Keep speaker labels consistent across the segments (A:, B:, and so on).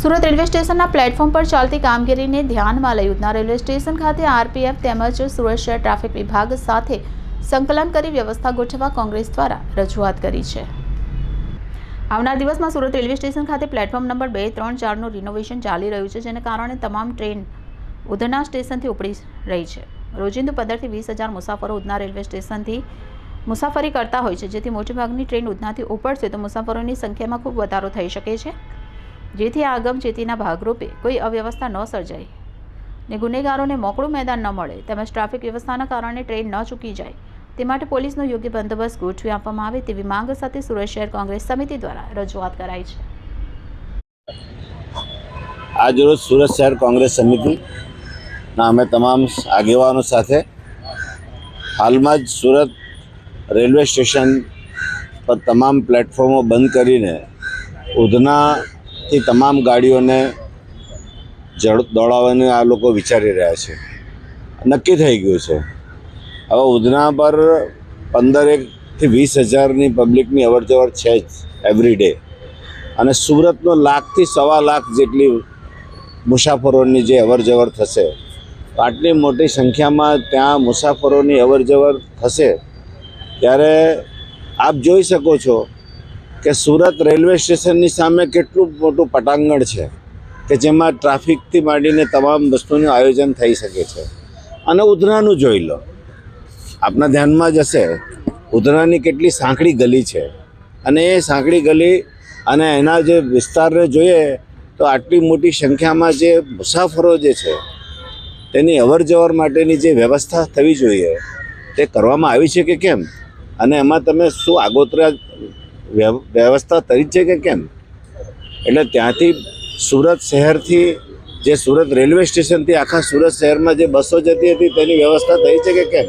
A: Surat railway સ્ટેશનના platform પર ચાલતી કામગીરીને ધ્યાનમાં લઈ ઉધના રેલવે સ્ટેશન ખાતે આરપીએફ તેમજ સુરત શહેર ટ્રાફિક વિભાગ સાથે સંકલન કરી વ્યવસ્થા ગોઠવવા કોંગ્રેસ દ્વારા રજૂઆત કરી છે. આવનાર દિવસમાં સુરત રેલવે સ્ટેશન ખાતે પ્લેટફોર્મ નંબર બે ત્રણ ચારનું રિનોવેશન ચાલી રહ્યું છે, જેને કારણે તમામ ટ્રેન ઉધના સ્ટેશનથી ઉપડી રહી છે. રોજિંદુ પંદરથી વીસ હજાર મુસાફરો ઉધના રેલવે સ્ટેશનથી મુસાફરી કરતા હોય છે, જેથી મોટેભાગની ટ્રેન ઉધનાથી ઉપડશે તો મુસાફરોની સંખ્યામાં ખૂબ વધારો થઈ શકે છે. જેથી આ અગમચેતીના ભાગરૂપે કોઈ અવ્યવસ્થા ન સર્જાય. ને ગુનેગારોને મોકળું મેદાન ન મળે, તેમજ ટ્રાફિક વ્યવસ્થાના કારણે ટ્રેન ન ચૂકી જાય, તે માટે પોલીસનો યોગ્ય બંદોબસ્ત ગોઠવી આપવામાં આવે તેવી માંગ સાથે સુરત શહેર કોંગ્રેસ સમિતિ દ્વારા રજૂઆત કરાઈ છે.
B: આજરોજ સુરત શહેર કોંગ્રેસ સમિતિના અમે તમામ આગેવાનો સાથે હાલમાં જ સુરત રેલવે સ્ટેશન પર તમામ પ્લેટફોર્મો બંધ કરીને ઉધનાથી તમામ ગાડીઓને જડ દોડાવવાનું આ લોકો વિચારી રહ્યા છે. નક્કી થઈ ગયું છે. હવે ઉધના પર પંદર એકથી વીસ હજારની પબ્લિકની અવર જવર છે જ એવરી ડે અને સુરતનો લાખથી સવા લાખ જેટલી મુસાફરોની જે અવર જવર થશે, આટલી મોટી સંખ્યામાં ત્યાં મુસાફરોની અવર જવર થશે, ત્યારે આપ જોઈ શકો છો કે સુરત રેલવે સ્ટેશનની સામે કેટલું મોટું પટાંગણ છે કે જેમાં ટ્રાફિકથી માંડીને તમામ વસ્તુનું આયોજન થઈ શકે છે. અને ઉધનાનું જોઈ લો. આપના ધ્યાનમાં જ હશે. ઉધનાની કેટલી સાંકડી ગલી છે. અને એ સાંકડી ગલી અને એના જે વિસ્તારને જોઈએ તો આટલી મોટી સંખ્યામાં જે મુસાફરો જે છે, તેની અવર જવર માટેની જે વ્યવસ્થા થવી જોઈએ, તે કરવામાં આવી છે કે કેમ? અને એમાં તમે શું આગોતરા વ્યવસ્થા કરી છે કે કેમ? એટલે ત્યાંથી સુરત શહેરથી જે સુરત રેલવે સ્ટેશનથી આખા સુરત શહેરમાં જે બસો જતી હતી તેની વ્યવસ્થા થઈ છે કે કેમ?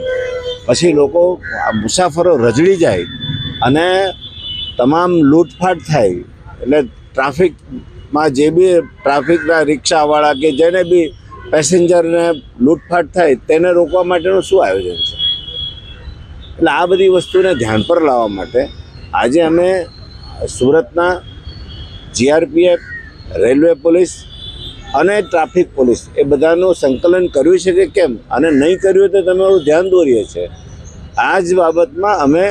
B: પછી લોકો મુસાફરો રજડી જાય અને તમામ લૂંટફાટ થાય. એટલે ટ્રાફિકમાં જે બી ટ્રાફિકના રિક્ષાવાળા કે જેને બી પેસેન્જરને લૂંટફાટ થાય તેને રોકવા માટેનું શું આયોજન છે? એટલે આ બધી વસ્તુને ધ્યાન પર લાવવા માટે આજે અમે સુરતના જીઆરપીએફ, રેલવે પોલીસ અને ટ્રાફિક પોલીસ એ બધાનું સંકલન કર્યું છે કે કેમ? અને નહીં કર્યું તો તમે ધ્યાન દોરીએ છે. આ જ બાબતમાં અમે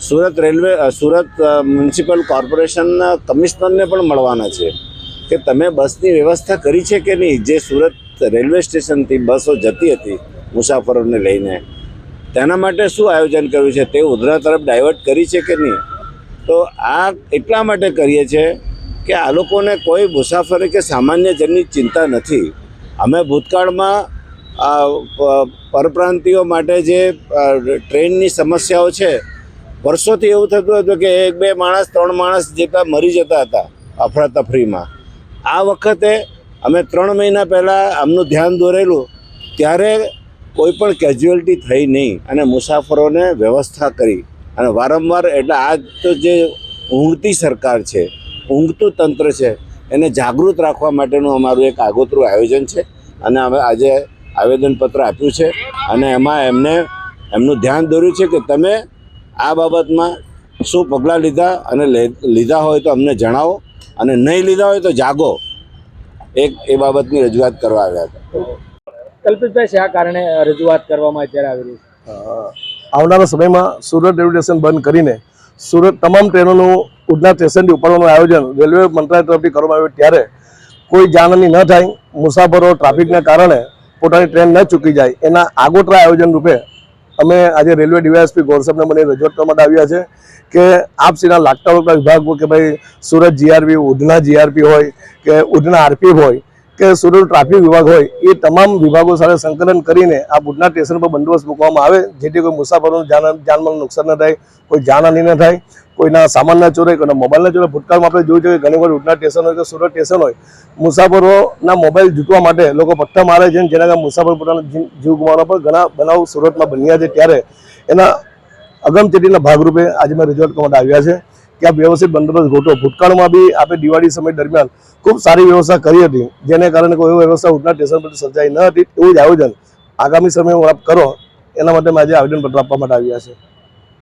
B: સુરત રેલવે સુરત મ્યુનિસિપલ કોર્પોરેશનના કમિશનરને પણ મળવાના છે કે તમે બસની વ્યવસ્થા કરી છે કે નહીં? જે સુરત રેલવે સ્ટેશનથી બસો જતી હતી મુસાફરોને લઈને. તેના માટે શું આયોજન કર્યું છે? તે ઉધરા તરફ ડાયવર્ટ કરી છે કે નહીં? તો આ એટલા માટે કરીએ છીએ કે આ લોકોને કોઈ મુસાફરી કે સામાન્ય જનની ચિંતા નથી. અમે ભૂતકાળમાં આ પ- માટે જે ટ્રેનની સમસ્યાઓ છે, વર્ષોથી એવું થતું હતું કે એક, બે માણસ, ત્રણ માણસ જેટલા મરી જતા હતા અફરાતફરીમાં. આ વખતે અમે ત્રણ મહિના પહેલાં આમનું ધ્યાન દોરેલું, ત્યારે કોઈ પણ કેઝ્યુઅલિટી થઈ નહીં અને મુસાફરોને વ્યવસ્થા કરી. અને વારંવાર એટલે આ તો જે ઊંઘતી સરકાર છે ઊંઘતું તંત્ર છે એને જાગૃત રાખવા માટેનું અમારું એક આગોતરું આયોજન છે. અને અમે આજે આવેદનપત્ર આપ્યું છે અને એમાં એમને એમનું ધ્યાન દોર્યું છે કે તમે આ બાબતમાં શું પગલાં લીધા અને લે- લીધા હોય તો અમને જણાવો અને નહીં લીધા હોય તો જાગો. એક એ બાબતની રજૂઆત કરવા આવ્યા હતા.
C: કલ્પિતભાઈ શા કારણે રજૂઆત કરવામાં અત્યારે આવી રહી છે?
D: આવનારા સમયમાં સુરત રેલવે સ્ટેશન બંધ કરીને સુરત તમામ ટ્રેનોનું ઉધના સ્ટેશનથી ઉપાડવાનું આયોજન રેલવે મંત્રાલય તરફથી કરવામાં આવ્યું ત્યારે કોઈ જાનહાની ન થાય, મુસાફરો ટ્રાફિકના કારણે પોતાની ટ્રેન ન ચૂકી જાય. એના આગોતરા આયોજન રૂપે અમે આજે રેલવે ડીવાયએસપી ગોરસબને મને રજૂઆત કરવા માટે આવ્યા છે કે આપ સીના લાગતા વળગતા વિભાગ કે ભાઈ સુરત જીઆરપી ઉધના જીઆરપી હોય કે ઉધના આરપીએફ હોય કે સુરત ટ્રાફિક વિભાગ હોય, એ તમામ વિભાગો સાથે સંકલન કરીને આ બુટના સ્ટેશન પર બંદોબસ્ત મૂકવામાં આવે, જેથી કોઈ મુસાફરોનું જાન, જાનમાલનું નુકસાન ન થાય, કોઈ જાનહાની ન થાય, કોઈના સામાનના ચોરે, કોઈના મોબાઈલના ચોરાય ભૂતકાળમાં આપણે જોયું છે કે ઘણી વાર ઉટના સ્ટેશન હોય કે સુરત સ્ટેશન હોય, મુસાફરોના મોબાઈલ જૂટવા માટે લોકો પથ્થર મારે છે જેના કારણે મુસાફર પોતાનો જીવ ગુમાવવા પર ઘણા બનાવ સુરતમાં બન્યા છે. ત્યારે એના અગમચેતીના ભાગરૂપે આજે મેં રજૂઆત કરવા આવ્યા છે. કે આ વ્યવસ્થિત બંદોબસ્ત ગોઠવો. ભૂતકાળમાં બી આપણે દિવાળી સમય દરમિયાન ખૂબ સારી વ્યવસ્થા કરી હતી, જેને કારણે કોઈ વ્યવસ્થા ઉધના સ્ટેશન પર સર્જાઈ ન હતી. એવું જ આયોજન આગામી સમય આપ કરો, એના માટે મેં આજે આવેદનપત્ર આપવા માટે આવ્યા છે